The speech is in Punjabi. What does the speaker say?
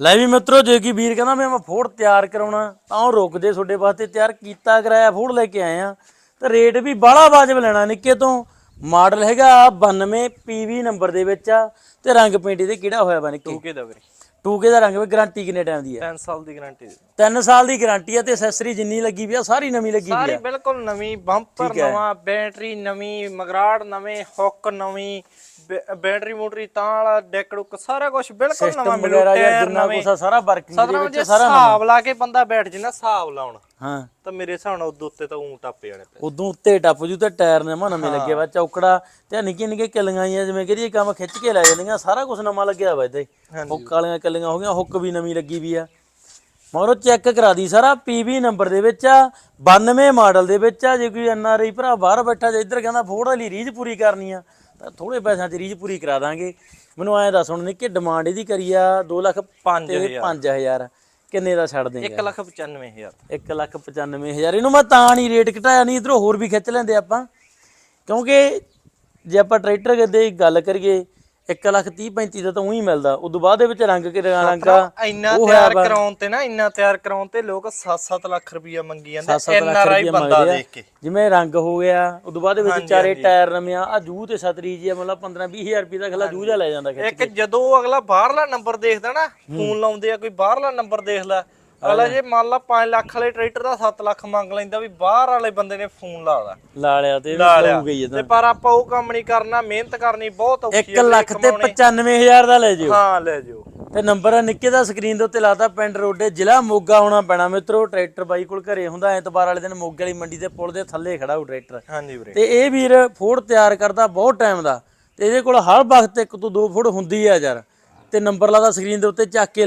ਲੈ ਵੀ ਮਿੱਤਰੋ ਜੇ ਕੀ ਵੀਰ ਕਹਿੰਦਾ ਮੈਂ ਫੋੜ ਤਿਆਰ ਕਰਾਉਣਾ ਤਾਂ ਉਹ ਰੁਕ ਜੇ ਤੁਹਾਡੇ ਵਾਸਤੇ ਤਿਆਰ ਕੀਤਾ ਕਰਾਇਆ ਫੋੜ ਲੈ ਕੇ ਆਏ ਆ। ਤੇ ਰੇਟ ਵੀ ਬਾਹਲਾ ਵਾਜਬ ਲੈਣਾ ਨਿੱਕੇ ਤੋਂ। ਮਾਡਲ ਹੈਗਾ 92 PV ਨੰਬਰ ਦੇ ਵਿੱਚ ਆ ਤੇ ਰੰਗ ਪੇਂਟ ਇਹਦੇ ਕਿਹੜਾ ਹੋਇਆ ਵਾ ਨਿੱਕੇ? ਟੂਕੇ ਦਾ ਵੀਰੇ। 2K ਦਾ ਰੰਗ ਵੀ ਗਾਰੰਟੀ ਕਿੰਨੇ ਟਾਈਮ ਦੀ ਹੈ 3 ਸਾਲ ਦੀ ਗਾਰੰਟੀ ਦੇ। 3 ਸਾਲ ਦੀ ਗਾਰੰਟੀ ਆ ਤੇ ਐਕਸੈਸਰੀ ਜਿੰਨੀ ਲੱਗੀ ਵੀ ਆ ਸਾਰੀ ਨਵੀਂ ਲੱਗੀ ਵੀ ਸਾਰੀ ਆ ਬਿਲਕੁਲ ਨਵੀਂ ਬੰਪਰ ਨਵਾਂ ਬੈਟਰੀ ਨਵੀਂ ਮਗਰਾੜ ਨਵੇਂ ਹੁੱਕ ਨਵੀਂ ਬੈ- ਬੈਟਰੀ ਮੋਟਰੀ ਤਾਂ ਵਾਲਾ ਡੈਕ ਡੁੱਕ ਸਾਰਾ ਕੁਝ ਬਿਲਕੁਲ ਨਵਾਂ ਸਿਸਟਮ ਮਿਲੂ ਵਗੈਰਾ ਜਾਂ ਟਾਇਰ ਜਿੰਨਾ ਨਵੇਂ। ਕੁਛ ਆ ਸਾਰਾ ਵਰਕਿੰਗ ਦੇ ਸਤਨਾਮ ਵਿੱਚ ਜੇ ਸਾਰਾ ਹਿਸਾਬ ਲਾ ਕੇ ਬੰਦਾ ਬੈਠ ਜਿੰਨਾ ਹਿਸਾਬ ਲਾਉਣ। ਹਾਂ। ਤਾਂ ਮੇਰੇ ਹਿਸਾਬ ਨਾਲ ਉਦੋਂ ਉੱਤੇ ਤਾਂ ਉਂ ਟੱਪ ਜਾਣੇ ਪਏ। ਉਦੋਂ ਉੱਤੇ ਟੱਪ ਜੂ ਤੇ ਟਾਇਰ ਨਵਾਂ ਨਵੇਂ ਲੱਗੇ ਵਾ ਚੌਕੜਾ ਤੇ ਨਿੱਕੇ ਨਿੱਕੇ ਕਿੱਲੀਆਂ ਆਈਆਂ ਜਿਵੇਂ ਕਿ ਇਹ ਕੰਮ ਖਿੱਚ ਕੇ ਲੈ ਜਾਂਦੀਆਂ ਸਾਰਾ ਕੁਝ ਨਵਾਂ ਲੱਗਿਆ ਵਾ ਇੱਥੇ। ਹੁੱਕ ਵਾਲੀਆਂ ਕਿੱਲੀਆਂ ਹੋ ਗਈਆਂ ਹੁੱਕ ਵੀ ਨਵੀਂ ਲੱਗੀ ਵੀ ਆ। ਮਗਰੋਂ ਚੈੱਕ ਕਰਾ ਦੀ ਸਾਰਾ ਪੀਵੀ ਨੰਬਰ ਦੇ ਵਿੱਚ ਆ 92 ਮਾਡਲ ਦੇ ਵਿੱਚ ਆ ਜੇ ਕੋਈ ਐਨਆਰਆਈ ਭਰਾ ਬਾਹਰ ਬੈਠਾ ਜੇ ਇੱਧਰ ਕਹਿੰਦਾ ਫੋੜ ਵਾਲੀ ਰੀਝ ਪੂਰੀ ਕਰਨੀ ਆ। ਤਾਂ ਥੋੜੇ ਪੈਸਿਆਂ 'ਚ ਰੀਝ ਪੂਰੀ ਕਰਾ ਦਾਂਗੇ। ਮੈਨੂੰ ਐਂ ਦੱਸ ਹੁਣ ਨਿੱਕੇ ਡਿਮਾਂਡ ਇਹਦੀ ਕਰੀ ਆ 2 ਲੱਖ ਪੰਜ ਤੇ 5000 ਕਿੰਨੇ ਦਾ ਛੱਡ ਦੇਂਗੇ? 1 ਲੱਖ 95000 ਇੱਕ ਲੱਖ 95000 ਇਹਨੂੰ ਮੈਂ ਤਾਂ ਨਹੀਂ ਰੇਟ ਘਟਾਇਆ ਨਹੀਂ ਇਧਰੋਂ ਹੋਰ ਵੀ ਖਿੱਚ ਲੈਂਦੇ ਆਪਾਂ। ਕਿਉਂਕਿ ਜੇ ਆਪਾਂ ਟਰੈਕਟਰ ਦੇ ਗੱਲ ਕਰੀਏ 1 ਲੱਖ 30 35 ਦਾ ਤਾਂ ਉਹੀ ਮਿਲਦਾ। ਉਦੋਂ ਬਾਅਦ ਦੇ ਵਿੱਚ ਰੰਗ ਕਿ ਰੰਗਾ ਇੰਨਾ ਤਿਆਰ ਕਰਾਉਣ ਤੇ ਨਾ ਇੰਨਾ ਤਿਆਰ ਕਰਾਉਣ ਤੇ ਲੋਕ 7-7 ਲੱਖ ਰੁਪਇਆ ਮੰਗੀ ਜਾਂਦੇ। ਐਨ ਆਰ ਆਈ ਬੰਦਾ ਦੇਖ ਕੇ। ਜਿਵੇਂ ਰੰਗ ਹੋ ਗਿਆ ਉਦੋਂ ਬਾਅਦ ਦੇ ਵਿੱਚ ਚਾਰੇ ਟਾਇਰ ਨਵੇਂ ਆ ਜੂਹ ਤੇ ਸਤਰੀ ਜੀ ਮਤਲਬ 15 20000 ਰੁਪਏ ਦਾ ਖਲਾ ਜੂਹ ਜਾ ਲੈ ਜਾਂਦਾ ਇੱਕ ਜਦੋਂ ਅਗਲਾ ਬਾਹਰਲਾ ਨੰਬਰ ਦੇਖਦਾ ਨਾ ਫੋਨ ਲਾਉਂਦੇ ਆ ਕੋਈ ਬਾਹਰਲਾ ਨੰਬਰ ਦੇਖ ਲੈ ਅਗਲਾ ਜੇ ਮੰਨ ਲਾ 5 ਲੱਖ ਵਾਲੇ ਟਰੈਕਟਰ ਦਾ 7 ਲੱਖ ਮੰਗ ਲੈਂਦਾ ਵੀ ਬਾਹਰ ਵਾਲੇ ਬੰਦੇ ਨੇ ਫੋਨ ਲਾਦਾ ਲਾ। ਲਿਆ ਤੇ ਹੋ ਗਈ ਤੇ ਪਰ ਆਪਾਂ ਉਹ ਕੰਮ ਨਹੀਂ ਕਰਨਾ ਮਿਹਨਤ ਕਰਨੀ ਬਹੁਤ ਔਖੀ 1 ਲੱਖ ਤੇ 95000 ਦਾ ਲੈ ਜਿਓ। ਹਾਂ ਲੈ ਜਿਓ। ਤੇ ਨੰਬਰ ਆ ਨਿੱਕੇ ਦਾ ਸਕਰੀਨ ਦੇ ਉੱਤੇ ਲਾਤਾ ਪਿੰਡ ਰੋਡੇ ਜ਼ਿਲ੍ਹਾ ਮੋਗਾ ਆਉਣਾ ਪੈਣਾ ਮਿੱਤਰੋ। ਟਰੈਕਟਰ ਬਾਈ ਕੋਲ ਘਰੇ ਹੁੰਦਾ ਐਤਵਾਰ ਵਾਲੇ ਦਿਨ ਮੋਗੇ ਵਾਲੀ ਮੰਡੀ ਦੇ ਪੁਲ ਦੇ ਥੱਲੇ ਖੜਾ ਹੋ ਟਰੈਕਟਰ। ਹਾਂਜੀ ਵੀਰੇ। ਤੇ ਇਹ ਵੀਰ ਫੋੜ ਤਿਆਰ ਕਰਦਾ ਬਹੁਤ ਟਾਈਮ ਦਾ। ਤੇ ਇਹਦੇ ਕੋਲ ਹਰ ਵਕਤ ਇੱਕ ਤੋਂ ਦੋ ਫੁੱਟ ਹੁੰਦੀ ਆ ਯਾਰ। ਤੇ ਨੰਬਰ ਲਾਦਾ ਸਕਰੀਨ ਦੇ ਉੱਤੇ ਚੱਕ ਕੇ